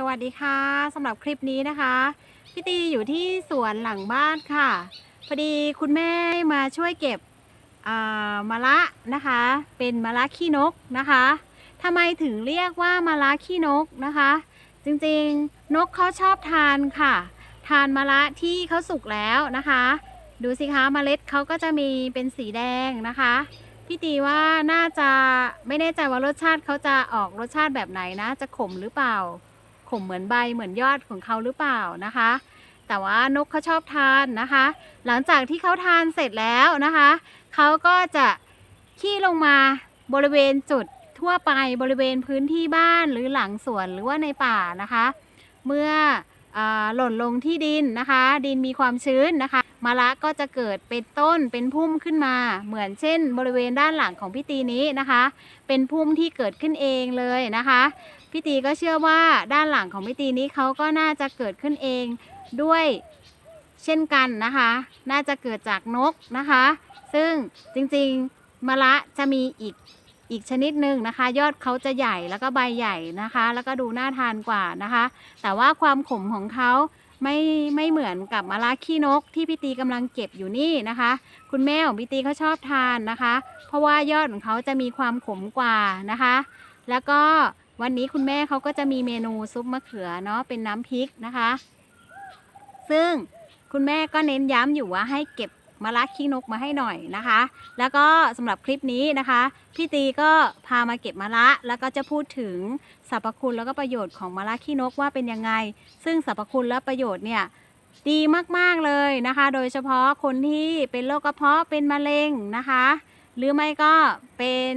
สวัสดีค่ะสำหรับคลิปนี้นะคะพี่ตีอยู่ที่สวนหลังบ้านค่ะพอดีคุณแม่มาช่วยเก็บมะละนะคะ เป็นมะละขี้นกนะคะทำไมถึงเรียกว่ามะละขี้นกนะคะ จริงๆนกเขาชอบทานค่ะ ทานมะละที่เขาสุกแล้วนะคะ ดูสิคะเมล็ดเขาก็จะมีเป็นสีแดงนะคะพี่ตีว่าน่าจะไม่แน่ใจว่ารสชาติเขาจะออกรสชาติแบบไหนนะ จะขมหรือเปล่า ขมเหมือนใบเหมือนยอดของเขาหรือเปล่านะคะ แต่ว่านกเขาชอบทานนะคะ หลังจากที่เขาทานเสร็จแล้วนะคะเขาก็จะขี้ลงมาบริเวณจุดทั่วไปบริเวณพื้นที่บ้านหรือหลังสวนหรือว่าในป่านะคะ เมื่ออหล่นลงที่ดินนะคะ ดินมีความชื้นนะคะมะละก็จะเกิดเป็นต้นเป็นพุ่มขึ้นมา เหมือนเช่น บริเวณด้านหลังของพี่ตีนี้นะคะ เป็นพุ่มที่เกิดขึ้นเองเลยนะคะ พี่ตีก็เชื่อว่าด้านหลังของพี่ตีนี้เขาก็น่าจะเกิดขึ้นเองด้วยเช่นกันนะคะ น่าจะเกิดจากนกนะคะ ซึ่งจริงๆมะละจะมีอีกอีกชนิดหนึ่งนะคะ ยอดเขาจะใหญ่แล้วก็ใบใหญ่นะคะ แล้วก็ดูน่าทานกว่านะคะ แต่ว่าความขมของเขาไม่ไม่เหมือนกับมะละขี้นกที่พี่ตีกำลังเก็บอยู่นี่นะคะ คุณแม่ของพี่ตีเขาชอบทานนะคะ เพราะว่ายอดของเขาจะมีความขมกว่านะคะ แล้วก็ วันนี้คุณแม่เขาก็จะมีเมนูซุปมะเขือเนาะเป็นน้ำพริกนะคะ ซึ่งคุณแม่ก็เน้นย้ำอยู่ว่าให้เก็บมะระขี้นกมาให้หน่อยนะคะ แล้วก็สำหรับคลิปนี้นะคะ พี่ตีก็พามาเก็บมะระแล้วก็จะพูดถึงสรรพคุณแล้วก็ประโยชน์ของมะระขี้นกว่าเป็นยังไง ซึ่งสรรพคุณและประโยชน์เนี่ยดีมากๆเลยนะคะ โดยเฉพาะคนที่เป็นโรคกระเพาะเป็นมะเร็งนะคะ หรือไม่ก็เป็น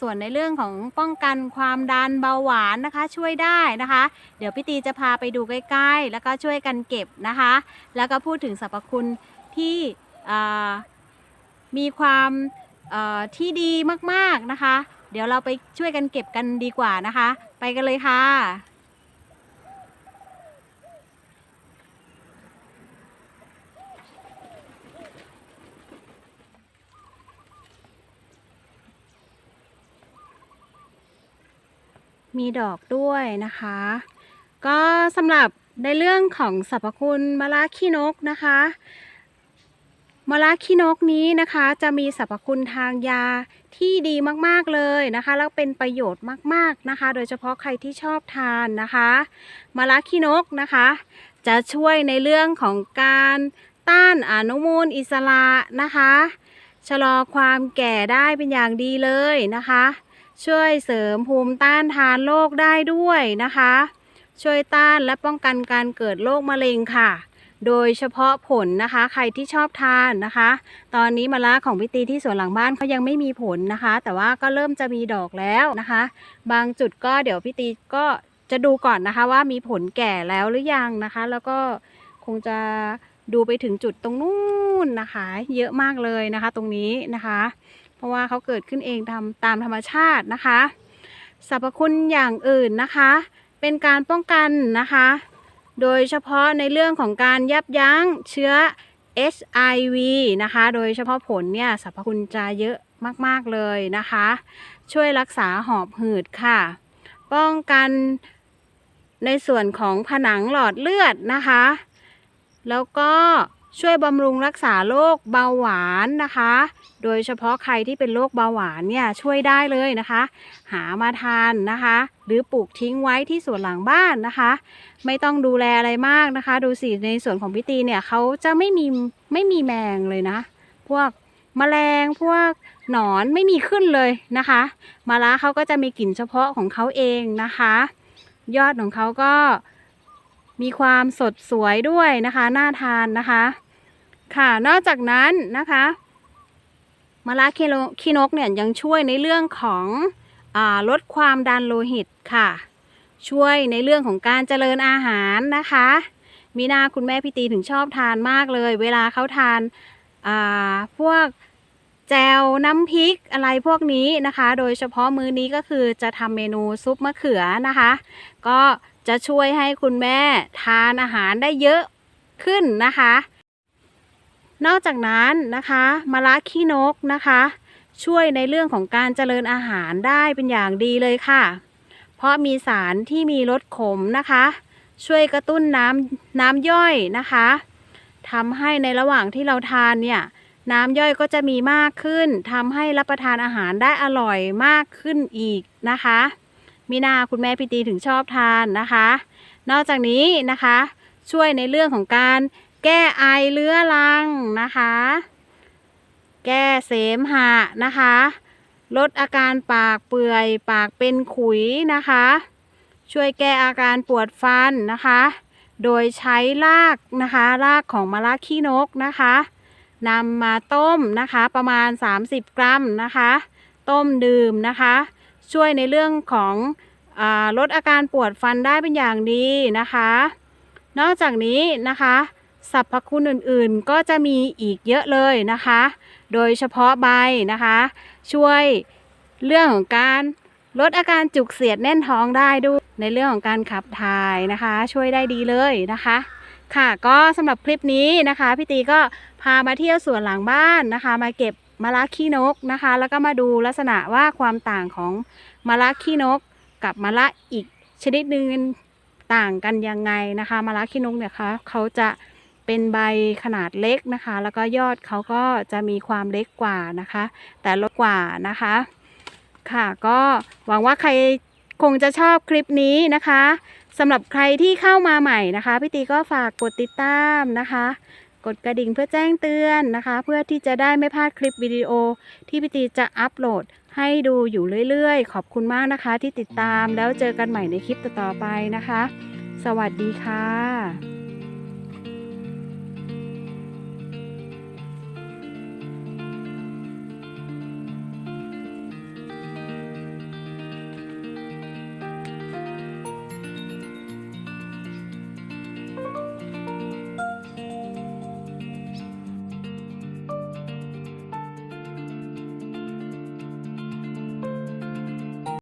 ส่วนในเรื่องของป้องกันความดันเบาหวานนะคะช่วยได้นะคะ เดี๋ยวพี่ตีจะพาไปดูใกล้ๆ แล้วก็ช่วยกันเก็บนะคะ แล้วก็พูดถึงสรรพคุณที่มีความที่ดีมากๆนะคะ เดี๋ยวเราไปช่วยกันเก็บกันดีกว่านะคะ ไปกันเลยค่ะ มีดอกด้วยนะคะ ก็สำหรับในเรื่องของสรรพคุณมะระขี้นกนะคะมะระขี้นกนี้นะคะจะมีสรรพคุณทางยาที่ดีมากๆเลยนะคะ แล้วเป็นประโยชน์มากๆนะคะ โดยเฉพาะใครที่ชอบทานนะคะมะระขี้นกนะคะ จะช่วยในเรื่องของการต้านอนุมูลอิสระนะคะ ชะลอความแก่ได้เป็นอย่างดีเลยนะคะ ช่วยเสริมภูมิต้านทานโรคได้ด้วยนะคะ ช่วยต้านและป้องกันการเกิดโรคมะเร็งค่ะ โดยเฉพาะผลนะคะ ใครที่ชอบทานนะคะ ตอนนี้มะละของพี่ตีที่สวนหลังบ้านเขายังไม่มีผลนะคะ แต่ว่าก็เริ่มจะมีดอกแล้วนะคะ บางจุดก็เดี๋ยวพี่ตีก็จะดูก่อนนะคะว่ามีผลแก่แล้วหรือยังนะคะ แล้วก็คงจะดูไปถึงจุดตรงนู้นนะคะ เยอะมากเลยนะคะ ตรงนี้นะคะ เพราะว่าเขาเกิดขึ้นเองตาตามธรรมชาตินะคะสรรพคุณอย่างอื่นนะคะ เป็นการป้องกันนะคะ โดยเฉพาะในเรื่องของการยับยั้งเชื้อ HIV นะคะ โดยเฉพาะผลเนี่ยสรรพคุณจะเยอะมาก ๆ เลยนะคะ ช่วยรักษาหอบหืดค่ะ ป้องกันในส่วนของผนังหลอดเลือดนะคะ แล้วก็ ช่วยบำรุงรักษาโรคเบาหวานนะคะ โดยเฉพาะใครที่เป็นโรคเบาหวานเนี่ยช่วยได้เลยนะคะ หามาทานนะคะ หรือปลูกทิ้งไว้ที่สวนหลังบ้านนะคะ ไม่ต้องดูแลอะไรมากนะคะ ดูสิในส่วนของพิตีเนี่ยเขาจะไม่มีไม่มีแมงเลยนะ พวกแมลงพวกหนอนไม่มีขึ้นเลยนะคะมะระเขาก็จะมีกลิ่นเฉพาะของเขาเองนะคะ ยอดของเขาก็ มีความสดสวยด้วยนะคะน่าทานนะคะ ค่ะนอกจากนั้นนะคะมะระคีนกเนี่ยยังช่วยในเรื่องของอลดความดันโลหิตค่ะ ช่วยในเรื่องของการเจริญอาหารนะคะมีนาคุณแม่พี่ตีถึงชอบทานมากเลย เวลาเขาทานาพวกแจวน้ำพริกอะไรพวกนี้นะคะ โดยเฉพาะมื้อนี้ก็คือจะทำเมนูซุปมะเขือนะคะ ก็ จะช่วยให้คุณแม่ทานอาหารได้เยอะขึ้นนะคะ นอกจากนั้นนะคะมะระขี้นกนะคะ ช่วยในเรื่องของการเจริญอาหารได้เป็นอย่างดีเลยค่ะเพเพราะมีสารที่มีรสขมนะคะ ช่วยกระตุ้นน้ำน้ำย่อยนะคะทำให้ในระหว่างที่เราทานเนี่ยน้ำย่อยก็จะมีมากขึ้นทำให้รับประทานอาหารได้อร่อยมากขึ้นอีกนะคะ มีนาคุณแม่พิตีถึงชอบทานนะคะ นอกจากนี้นะคะ ช่วยในเรื่องของการแก้ไอเรื้อรังนะคะ แก้เสมหะนะคะ ลดอาการปากเปื่อยปากเป็นขุยนะคะ ช่วยแก้อาการปวดฟันนะคะ โดยใช้รากนะคะรากของมะระขี้นกนะคะนำมาต้มนะคะประมาณ 30 กรัมนะคะ ต้มดื่มนะคะ ช่วยในเรื่องของอลดอาการปวดฟันได้เป็นอย่างดีนะคะ นอกจากนี้นะคะสรรพคุณอื่นๆก็จะมีอีกเยอะเลยนะคะ โดยเฉพาะใบนะคะ ช่วยเรื่องของการลดอาการจุกเสียดแน่นท้องได้ด้วย ในเรื่องของการขับถ่ายนะคะ ช่วยได้ดีเลยนะคะ ค่ะก็สำหรับคลิปนี้นะคะ พี่ตีก็พามาเที่ยวสวนหลังบ้านนะคะ มาเก็บ มะระขี้นกนะคะ แล้วก็มาดูลักษณะว่าความต่างของมะระขี้นก กับมะระอีกชนิดหนึ่งต่างกันยังไงนะคะมะระขี้นกเนี่ยคะเขาจะเป็นใบขนาดเล็กนะคะ แล้วก็ยอดเขาก็จะมีความเล็กกว่านะคะ แต่ลดกว่านะคะ ค่ะก็หวังว่าใครคงจะชอบคลิปนี้นะคะสำหรับใครที่เข้ามาใหม่นะคะพี่ตีก็ฝากกดติดตามนะคะ กดกระดิ่งเพื่อแจ้งเตือนนะคะ เพื่อที่จะได้ไม่พลาดคลิปวิดีโอ ที่พี่ตีจะอัปโหลดให้ดูอยู่เรื่อยๆ ขอบคุณมากนะคะที่ติดตามแล้วเจอกันใหม่ในคลิปต่อๆไปนะคะ สวัสดีค่ะ